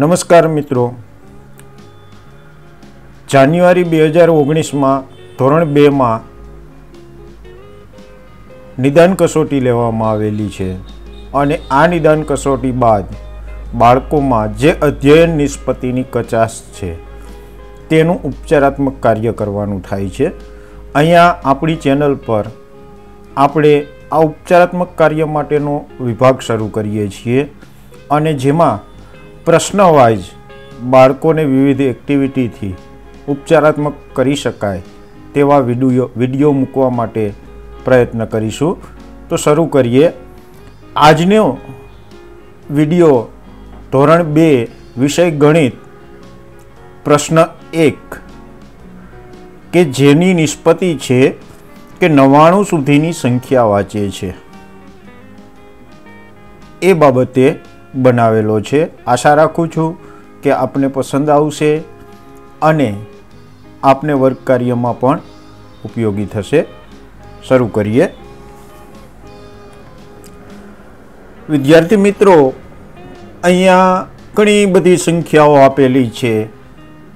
નમસ્કાર મિત્રો. જાન્યુઆરી બે હજાર ઓગણીસમાં ધોરણ બેમાં નિદાન કસોટી લેવામાં આવેલી છે અને આ નિદાન કસોટી બાદ બાળકોમાં જે અધ્યયન નિષ્પત્તિની કચાશ છે તેનું ઉપચારાત્મક કાર્ય કરવાનું થાય છે. અહીંયા આપણી ચેનલ પર આપણે આ ઉપચારાત્મક કાર્ય માટેનો વિભાગ શરૂ કરીએ છીએ અને જેમાં પ્રશ્ન વાઇઝ બાળકોને વિવિધ એક્ટિવિટીથી ઉપચારાત્મક કરી શકાય તેવા વીડિયો વીડિયો મૂકવા માટે પ્રયત્ન કરીશું. તો શરૂ કરીએ. આજનો વીડિયો ધોરણ બે, વિષય ગણિત. પ્રશ્ન એક, કે જેની નિષ્પત્તિ છે કે નવ્વાણું સુધીની સંખ્યા વાંચે છે. એ બાબતે બનાવેલો છે. આશા રાખું છું કે આપને પસંદ આવશે અને આપને વર્ક કાર્યમાં પણ ઉપયોગી થશે. શરૂ કરીએ. વિદ્યાર્થી મિત્રો, અહીંયા ઘણી બધી સંખ્યાઓ આપેલી છે,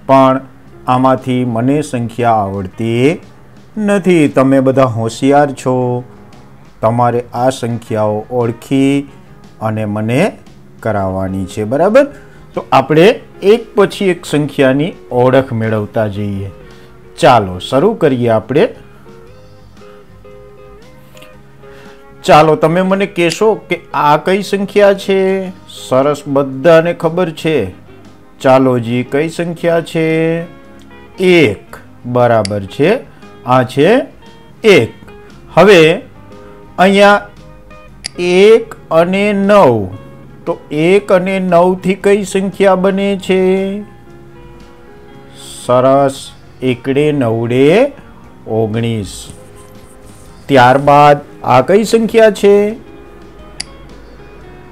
પણ આમાંથી મને સંખ્યા આવડતી નથી. તમે બધા હોશિયાર છો. તમારે આ સંખ્યાઓ ઓળખી અને મને કરાવવાની છે, બરાબર? તો આપણે એક પછી એક સંખ્યાની ઓળખ મેળવતા જઈએ. ચાલો, શરૂ કરીએ આપણે. ચાલો, તમે મને કહેશો કે આ કઈ સંખ્યા છે? સરસ, બધાને ખબર છે. ચાલો, જી, કઈ સંખ્યા છે? એક, બરાબર છે. આ છે એક. હવે અહીંયા એક અને નવ. તો એક અને નવથી કઈ સંખ્યા બને છે? સરસ. એકડે નવડે ઓગણીસ. ત્યારબાદ આ કઈ સંખ્યા છે?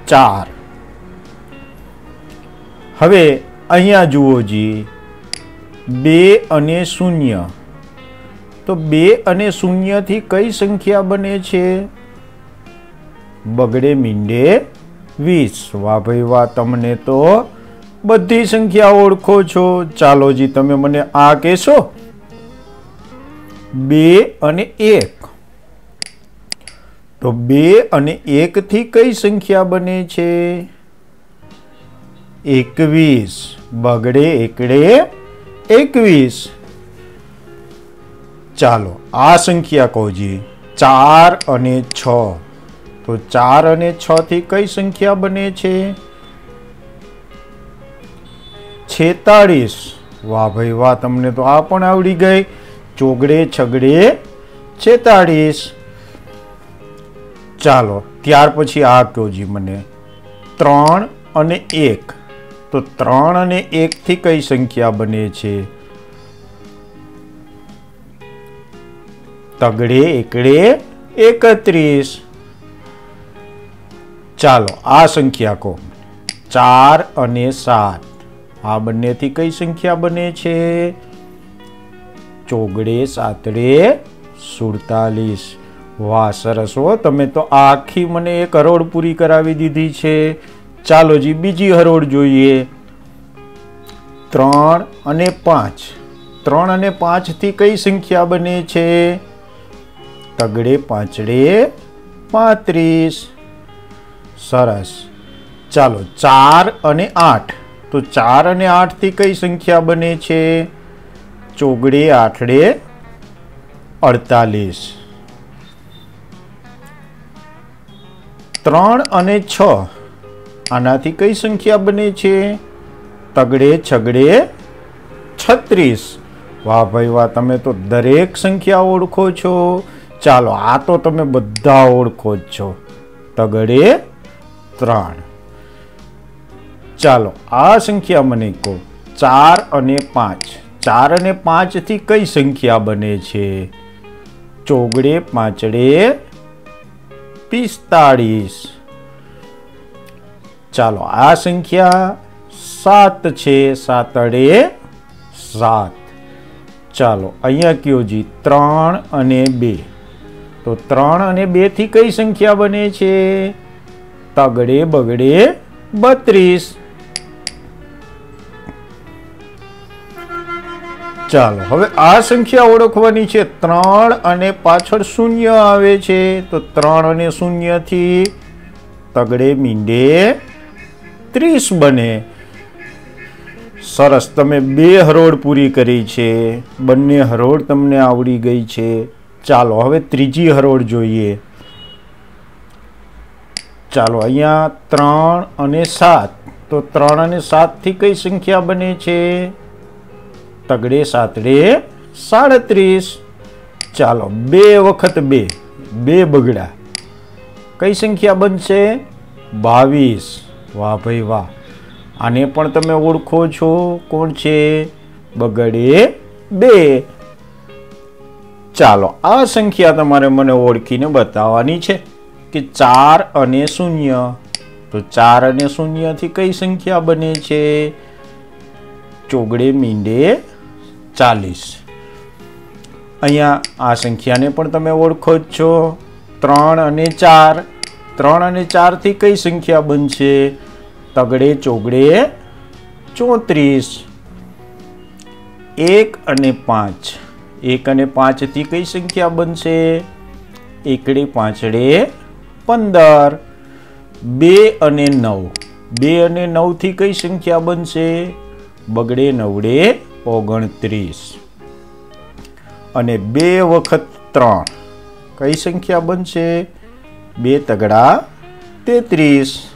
ચાર. હવે અહીંયા જુઓ જી. બે અને શૂન્ય. તો બે અને શૂન્યથી કઈ સંખ્યા બને છે? બગડે મીંડે વીસ. વાહ ભાઈ, વાહ, તમને તો બધી સંખ્યા ઓળખો છો. ચાલો જી, તમે મને આ કહેશો. બે અને એક. તો બે અને એકથી કઈ સંખ્યા બને છે? એકવીસ. બગડે, એકડે, એકવીસ. ચાલો, આ સંખ્યા કહો જી. ચાર અને છ. તો ચાર અને છ થી કઈ સંખ્યા બને છે? છેતાળીસ. વાહ ભાઈ, વાહ, તમને તો આ પણ આવડી ગઈ. ચોગડે છગડે છેતાળીસ. ચાલો, ત્યાર પછી આ કહો જી મને. ત્રણ અને એક. તો ત્રણ અને એક થી કઈ સંખ્યા બને છે? તગડે, એકડે એકત્રીસ. ચાલો, આ સંખ્યા કહો ચાર અને સાત. આ બંનેથી કઈ સંખ્યા બને છે? ચોગડે, સાતડે, સુડતાલીસ. વાહ, સરસ હો. તમે તો આખી મને એક હરોળ પૂરી કરાવી દીધી છે. ચાલો જી, બીજી હરોળ જોઈએ. ત્રણ અને પાંચ. ત્રણ અને પાંચથી કઈ સંખ્યા બને છે? તગડે, પાંચડે, પાંત્રીસ. સરસ. ચાલો, ચાર અને આઠ. તો ચાર અને આઠથી કઈ સંખ્યા બને છે? ચોગડે આઠડે અડતાલીસ. ત્રણ અને છ. આનાથી કઈ સંખ્યા બને છે? તગડે છગડે છત્રીસ. વાહ ભાઈ વાહ, તમે તો દરેક સંખ્યા ઓળખો છો. ચાલો, આ તો તમે બધા ઓળખો જ છો. તગડે ત્રણ. ચાલો, આ સંખ્યા મને કહો. ચાર અને પાંચ. ચાર અને પાંચથી કઈ સંખ્યા બને છે? ચોગડે પાંચડે પિસ્તાળીસ. ચાલો, આ સંખ્યા સાત છે, સાતડે સાત. ચાલો, અહીંયા કયો જી? ત્રણ અને બે. તો ત્રણ અને બેથી કઈ સંખ્યા બને છે? તગડે બગડે બત્રીસ. ચાલો, હવે આ સંખ્યા ઓળખવાની છે. ત્રણ અને પાછળ શૂન્ય આવે છે. તો ત્રણ અને શૂન્યથી તગડે મીંડે ત્રીસ બને. સરસ, તમે બે હરોળ પૂરી કરી છે. બંને હરોળ તમને આવડી ગઈ છે. ચાલો, હવે ત્રીજી હરોળ જોઈએ. ચાલો, અહીંયા ત્રણ અને સાત. તો ત્રણ અને સાતથી કઈ સંખ્યા બને છે? તગડે સાતડે સાડત્રીસ. ચાલો, બે વખત બે બે બગડા. કઈ સંખ્યા બનશે? બાવીસ. વાહ ભાઈ વાહ. આને પણ તમે ઓળખો છો. કોણ છે? બગડે બે. ચાલો, આ સંખ્યા તમારે મને ઓળખીને બતાવવાની છે. કે ચાર અને શૂન્ય? તો ચાર અને શૂન્યથી કઈ સંખ્યા બને છે? ચોગડે મીંડે ચાલીસ. અહીંયા આ સંખ્યાને પણ તમે ઓળખો જ છો. ત્રણ અને ચાર. ત્રણ અને ચારથી કઈ સંખ્યા બનશે? તગડે ચોગડે ચોત્રીસ. એક અને પાંચ. એક અને પાંચથી કઈ સંખ્યા બનશે? એકડે પાંચડે પંદર, બે અને નવ. બે અને નવથી કઈ સંખ્યા બનશે? બગડે નવડે ઓગણત્રીસ. અને બે વખત ત્રણ. કઈ સંખ્યા બનશે? બે તગડા તેત્રીસ.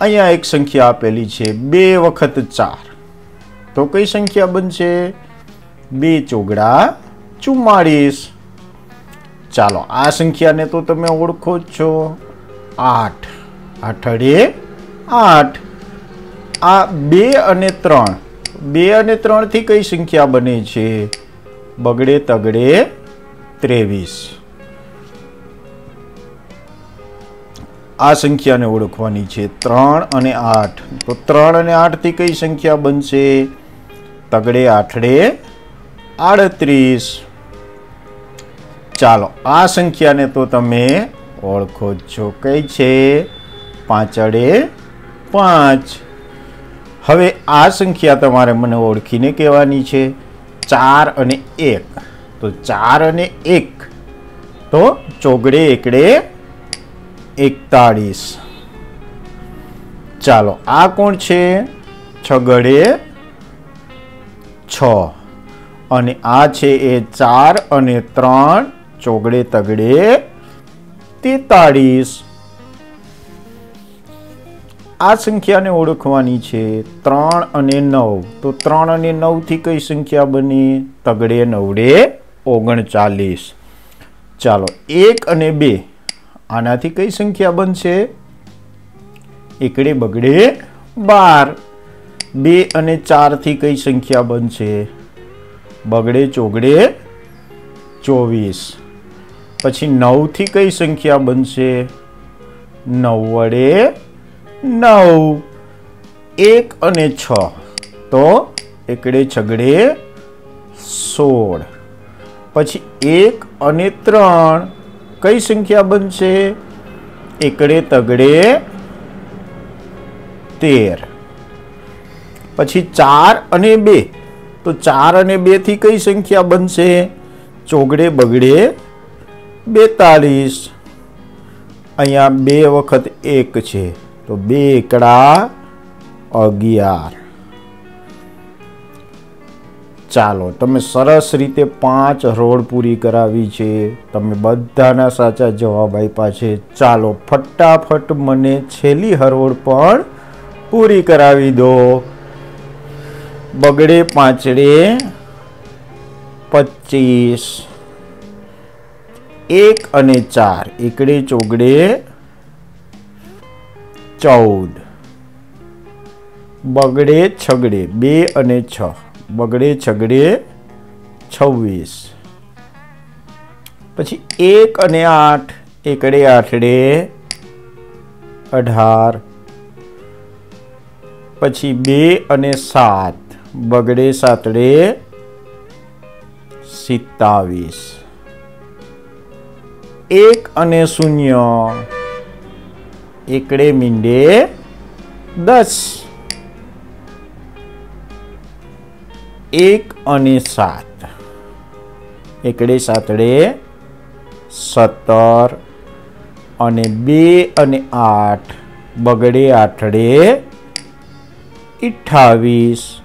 અહીંયા એક સંખ્યા આપેલી છે, બે વખત ચાર. તો કઈ સંખ્યા બનશે? બે ચોગડા ચુમ્માળીસ. ચાલો, આ સંખ્યાને તો તમે ઓળખો જ છો. આઠ. આઠડે. આઠ. આ બે અને ત્રણ. બે અને ત્રણથી કઈ સંખ્યા બને છે? બગડે તગડે ત્રેવીસ. આ સંખ્યાને ઓળખવાની છે ત્રણ અને આઠ. તો ત્રણ અને આઠથી કઈ સંખ્યા બનશે? તગડે આઠડે આડત્રીસ. ચાલો, આ સંખ્યાને તો તમે ઓળખો છો. કઈ છે? પાંચડે પાંચ. હવે આ સંખ્યા તમારે મને ઓળખીને કહેવાની છે. ચાર અને એક. તો ચાર અને એક. તો ચોગડે એકડે એકતાળીસ. ચાલો, આ કોણ છે? છગડે છ. અને આ છે એ ચાર અને ત્રણ ચોગડે તગડે તેતાળીસ. આ સંખ્યાને ઓળખવાની છે ત્રણ અને નવ. તો ત્રણ અને નવથી કઈ સંખ્યા બની? તગડે નવડે ઓગણચાલીસ. ચાલો, એક અને બે. આનાથી કઈ સંખ્યા બનશે? એકડે બગડે બાર. બે અને ચારથી કઈ સંખ્યા બનશે? બગડે ચોગડે ચોવીસ. પછી નવથી કઈ સંખ્યા બનશે? નવ વડે નવ. એક અને છ. તો એકડે છગડે સોળ. પછી એક અને ત્રણ. કઈ સંખ્યા બનશે? એકડે તગડે તેર. પછી ચાર અને બે. તો ચાર અને બેથી કઈ સંખ્યા બનશે? ચોગડે બગડે બેતાલીસ. અહીંયા બે વખત એક છે. તો બે એકડા અગિયાર. ચાલો, તમે સરસ રીતે પાંચ રોડ પૂરી કરાવી છે. તમે બધાના સાચા જવાબ આપ્યા છે. ચાલો, ફટાફટ મને છેલ્લી હરોળ પણ પૂરી કરાવી દો. બગડે પાંચડે પચીસ. એક અને ચાર. એકડે ચોગડે ચૌદ. બગડે છગડે બે અને છ. બગડે છગડે છવ્વીસ. પછી એક અને આઠ. એકડે આઠડે અઢાર. પછી બે અને સાત. બગડે સાતડે સિત્તાવીસ. એક અને શૂન્ય. એકડે મીંડે દસ. એક અને સાત. એકડે સાતડે સત્તર અને બે અને આઠ. બગડે આઠડે અઠ્ઠાવીસ.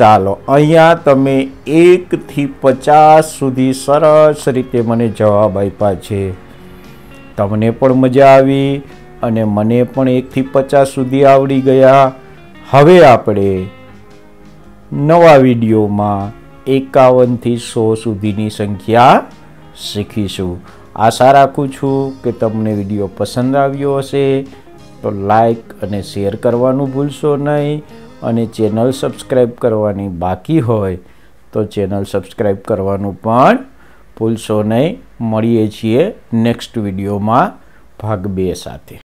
ચાલો, અહીંયા તમે એકથી પચાસ સુધી સરસ રીતે મને જવાબ આપ્યા છે. તમને પણ મજા આવી અને મને પણ એકથી પચાસ સુધી આવડી ગયા. હવે આપણે નવા વિડીયોમાં એકાવનથી સો સુધીની સંખ્યા શીખીશું. આશા રાખું છું કે તમને વીડિયો પસંદ આવ્યો હશે. તો લાઈક અને શેર કરવાનું ભૂલશો નહીં. અને ચેનલ સબસ્ક્રાઈબ કરવાની બાકી હોય તો ચેનલ સબસ્ક્રાઈબ કરવાનું પણ ભૂલશો નહીં. મળીએ છીએ નેક્સ્ટ વિડીયોમાં ભાગ બે સાથે.